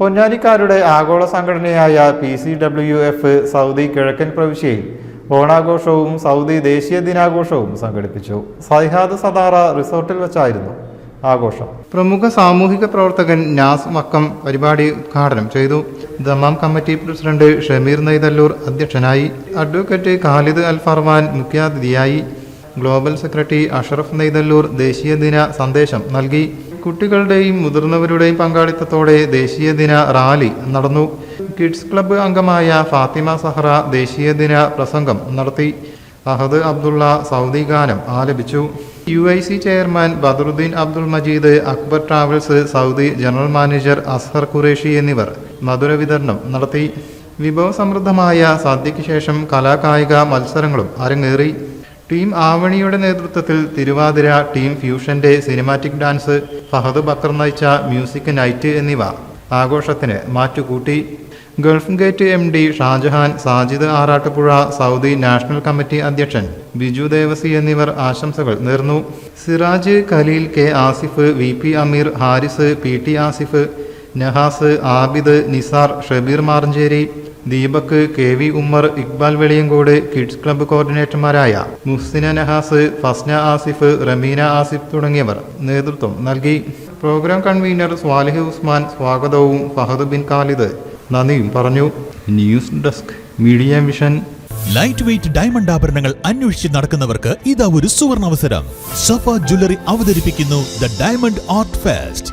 പൊന്നാനിക്കാരുടെ ആഗോള സംഘടനയായ P C W F Saudi കിഴക്കൻ പ്രവിശ്യയിൽ ഓണാഘോഷവും സൗദി ദേശീയ ദിനാഘോഷവും സംഘടിപ്പിച്ചു. സൈഹാദ് സദാറ റിസോർട്ടിൽ വെച്ചായിരുന്നു ആഘോഷം. പ്രമുഖ സാമൂഹിക പ്രവർത്തകൻ നാസ് മക്കം പരിപാടി ഉദ്ഘാടനം ചെയ്തു. Dammam committee president Shameer Neythalloor അധ്യക്ഷനായി. അഡ്വക്കേറ്റ് ഖാലിദ് അൽ ഫർമാൻ മുഖ്യാതിഥിയായി. ഗ്ലോബൽ സെക്രട്ടറി അഷറഫ് നെയ്തല്ലൂർ ദേശീയ ദിന സന്ദേശം നൽകി. കുട്ടികളുടെയും മുതിർന്നവരുടെയും പങ്കാളിത്തത്തോടെ ദേശീയ ദിന റാലി നടന്നു. കിഡ്സ് ക്ലബ്ബ് അംഗമായ ഫാത്തിമ സഹറ ദേശീയ ദിന പ്രസംഗം നടത്തി. അഹദ് അബ്ദുള്ള സൗദി ഗാനം ആലപിച്ചു. U I C chairman Badaruddin Abdul Majeed Akbar travels Saudi general manager Azhar Qureshi എന്നിവർ മധുര വിതരണം നടത്തി. വിഭവസമൃദ്ധമായ സദ്യയ്ക്ക് ശേഷം കലാകായിക മത്സരങ്ങളും അരങ്ങേറി. ടീം ആവണിയുടെ നേതൃത്വത്തിൽ തിരുവാതിര ടീം ഫ്യൂഷന്റെ സിനിമാറ്റിക് ഡാൻസ് ഫഹദ് ബക്കർ നയിച്ച മ്യൂസിക് നൈറ്റ് എന്നിവ ആഘോഷത്തിന് മാറ്റുകൂട്ടി. Gulf Gate M D Shajahan Sajid Arattupuzha Saudi national committee അധ്യക്ഷൻ ബിജു ദേവസി എന്നിവർ ആശംസകൾ നേർന്നു. Siraj Khaleel K Asif V P Ameer Haris P T Asif Nahas Abid Nisar Shabeer Maranchery Deepak K V Ummer Iqbal Veliyankode kids club കോർഡിനേറ്റർമാരായ Muhsina Nahas Fasna Asif Rameena Asif തുടങ്ങിയവർ നേതൃത്വം നൽകി. Programme convener Swalih Usman സ്വാഗതവും Fahad bin Khalid നന്ദിയും പറഞ്ഞു. News desk media mission light weight diamond ആഭരണങ്ങൾ അന്വേഷിച്ച് നടക്കുന്നവർക്ക് ഇതാ ഒരു സുവർണ അവസരം. സഫ ജ്വല്ലറി അവതരിപ്പിക്കുന്നു the diamond art fest